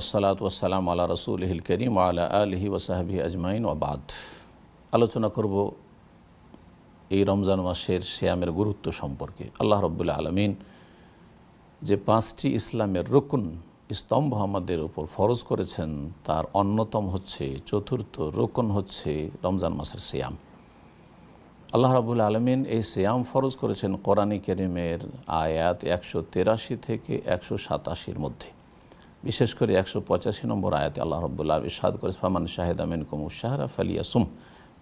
ওসালাত ওসালাম রসুল হিল করিম আলা আলহি ওসাহাবি আজমাইন ওবাদ আলোচনা করব এই রমজান মাসের শ্যামের গুরুত্ব সম্পর্কে। আল্লাহ রব্বুল্লা আলমিন যে পাঁচটি ইসলামের রকুন, স্তম্ভ আমাদের উপর ফরজ করেছেন, তার অন্যতম হচ্ছে, চতুর্থ রকুন হচ্ছে রমজান মাসের শ্যাম আল্লাহ রাবুল আলমিন এই শ্যাম ফরজ করেছেন কোরআনী করিমের আয়াত একশো তেরাশি থেকে একশো সাতাশির মধ্যে। বিশেষ করে একশো পঁচাশি নম্বর আয়াতে আল্লাহ রব্বুল্লাহ ইসাদ করে ফামান শাহেদ আমিন কুমু শাহরা ফালিয়াসুম।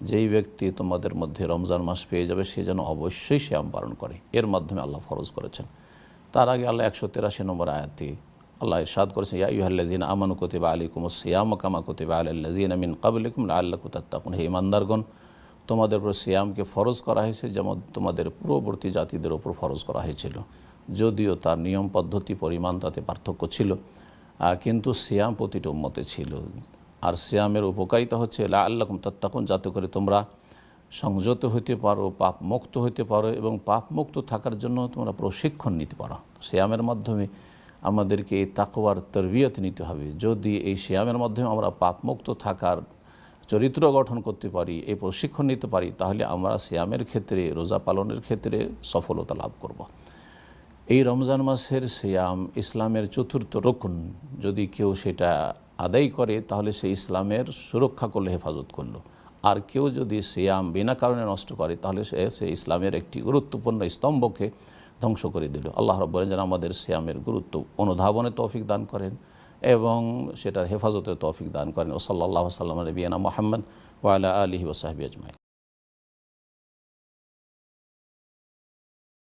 যেই ব্যক্তি তোমাদের মধ্যে রমজান মাস পেয়ে যাবে, সে যেন অবশ্যই শ্যাম পালন করে। এর মাধ্যমে আল্লাহ ফরজ করেছেন। তার আগে আল্লাহ একশো তেরাশি নম্বর আয়াতে আল্লাহ ইরশাদ করেছেন, ইয়া ইহাল্লাজিন আমান কতিবা আলিকুম সিয়াম কামা কতিবা আল্লাজিন আমিন কাবলিকুম আল্লাহ কুতাত্তাকুন হে ইমানদারগণ, তোমাদের উপর সিয়ামকে ফরজ করা হয়েছে, যেমন তোমাদের পূর্ববর্তী জাতিদের ওপর ফরজ করা হয়েছিল। যদিও তার নিয়ম পদ্ধতি, পরিমাণ তাতে পার্থক্য ছিল। কিন্তু সিয়াম প্রতিটা উম্মতে ছিল। আর সিয়ামের উপকারিতা হচ্ছে লা আল্লাহম তত্তাকুন, যাতে করে তোমরা সংযত হইতে পারো পাপ মুক্ত হইতে পারো এবং পাপ মুক্ত থাকার জন্য তোমরা প্রশিক্ষণ নিতে পারো। সিয়ামের মাধ্যমে আমাদেরকে এই তাকওয়ার তরবিয়ত নিতে হবে। যদি এই সিয়ামের মাধ্যমে আমরা পাপ মুক্ত থাকার চরিত্র গঠন করতে পারি, এই প্রশিক্ষণ নিতে পারি, তাহলে আমরা সিয়ামের ক্ষেত্রে, রোজা পালনের ক্ষেত্রে সফলতা লাভ করব। এই রমজান মাসের সিয়াম ইসলামের চতুর্থ রক্ষণ যদি কেউ সেটা আদায় করে, তাহলে সে ইসলামের সুরক্ষা করলে হেফাজত করল। আর কেউ যদি সিয়াম বিনা কারণে নষ্ট করে, তাহলে সে সে ইসলামের একটি গুরুত্বপূর্ণ স্তম্ভকে ধ্বংস করে দিল। আল্লাহ রব্বরেন যেন আমাদের সিয়ামের গুরুত্ব অনুধাবনে তৌফিক দান করেন এবং সেটার হেফাজতে তৌফিক দান করেন। ও সাল্লাহ সাল্লাম নবীনা মোহাম্মদ ওয়ালা আলহি ওসাহাবি আজমাই